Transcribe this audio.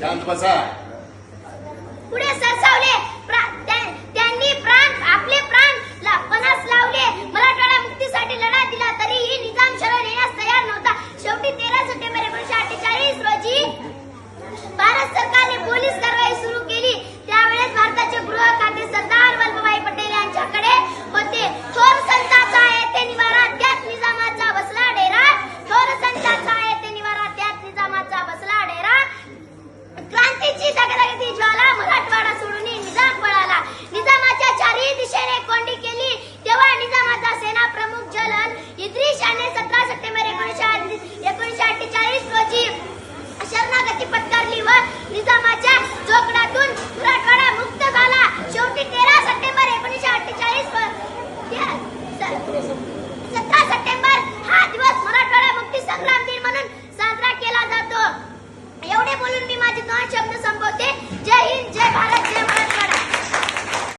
शांत बसा. पुढे सरसावले समाज अधिकांश शब्द संबोधित जय हिंद जय भारत जय